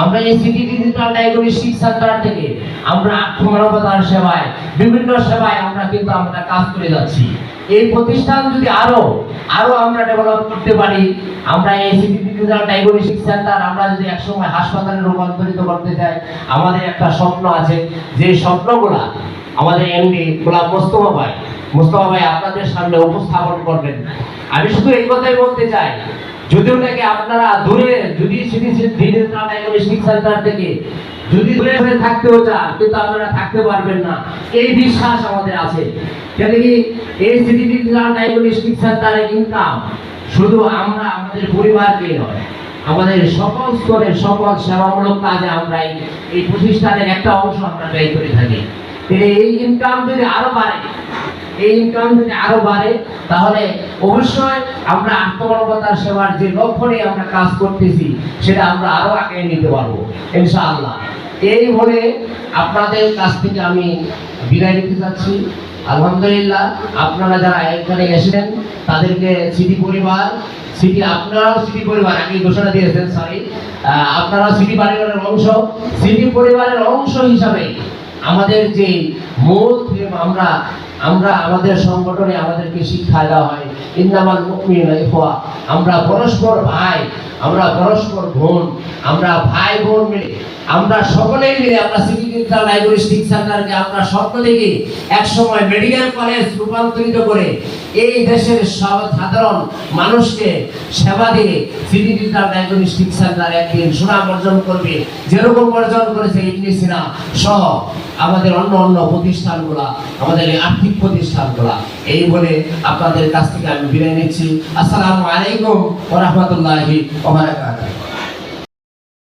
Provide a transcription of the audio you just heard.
আমরা এই city digital diagnostic centre থেকে আমরা আত্মমানবতার সেবায়, বিভিন্ন সেবায় আমরা কিন্তু আমরা কাজ করে যাচ্ছি। এই প্রতিষ্ঠান যদি আরও আরও আমরা ডেভেলপ করতে পারি, আমরা এই ডায়াগনস্টিক সেন্টার আমরা যদি একসময় হাসপাতালে রূপান্তরিত করতে চাই, আমাদের একটা স্বপ্ন আছে। যে স্বপ্নগুলা আমাদের এমডি গোলাম মোস্তফা ভাই মোস্তফা ভাই আপনাদের সামনে উপস্থাপন করবেন। আমি শুধু এই কথাই বলতে চাই যদি ওটাকে আপনারা দূরে, যদি থেকে যদি দূরে দূরে থাকতেও চান, কিন্তু আপনারা থাকতে পারবেন না। এই বিশ্বাস আমাদের আছে। কি, এই সিটি ডিজিটাল ডায়াগনস্টিক ইনকাম শুধু আমরা, আমাদের পরিবারকে নয়, আমাদের সকল স্তরের সকল সেবামূলক কাজে আমরা এই প্রতিষ্ঠানের একটা অংশ আমরা ব্যয় করে থাকি। এই ইনকাম যদি আরও বাড়ে এই ইনকাম যদি আরও বাড়ে, তাহলে অবশ্যই আমরা আত্মমানবতার সেবার যে লক্ষ্য নিয়ে আমরা কাজ করতেছি, সেটা আমরা আরও আগে নিতে পারব, ইনশাআল্লাহ। এই বলে আপনাদের কাছ থেকে আমি বিদায় নিতে চাচ্ছি আলহামদুলিল্লাহ, আপনারা যারা এখানে এসেছেন, তাদেরকে সিটি পরিবার, সিটি আপনারাও সিটি পরিবার, আগে ঘোষণা দিয়েছেন সরি আপনারাও সিটি পরিবারের অংশ, সিটি পরিবারের অংশ হিসাবে আমাদের যে মূল প্রেম আমরা আমরা আমাদের সংগঠনে আমাদেরকে শিক্ষা দেওয়া হয় ইন্দামাল মুকমিন হওয়া আমরা পরস্পর ভাই, আমরা পরস্পর বোন, আমরা ভাই বোন মিলে, আমরা সকলেই মিলে, আমরা সিটি লাইব্রেরি শিক্ষা সেন্টারকে আমরা সকলে এক সময় মেডিকেল কলেজ রূপান্তরিত করে এই দেশের সাধারণ মানুষকে সেবা দিয়ে সিটি ডিজিটাল ডায়াগনস্টিক সেন্টার একদিন সুনাম অর্জন করবে। যেরকম অর্জন করেছে ইবনে সিনা সহ আমাদের অন্য অন্য প্রতিষ্ঠানগুলা, আমাদের আর্থিক প্রতিষ্ঠানগুলা। এই বলে আপনাদের কাছ থেকে আমি বিদায় নিচ্ছি। আসসালামু আলাইকুম ওয়া রাহমাতুল্লাহি ওয়া বারাকাতুহু।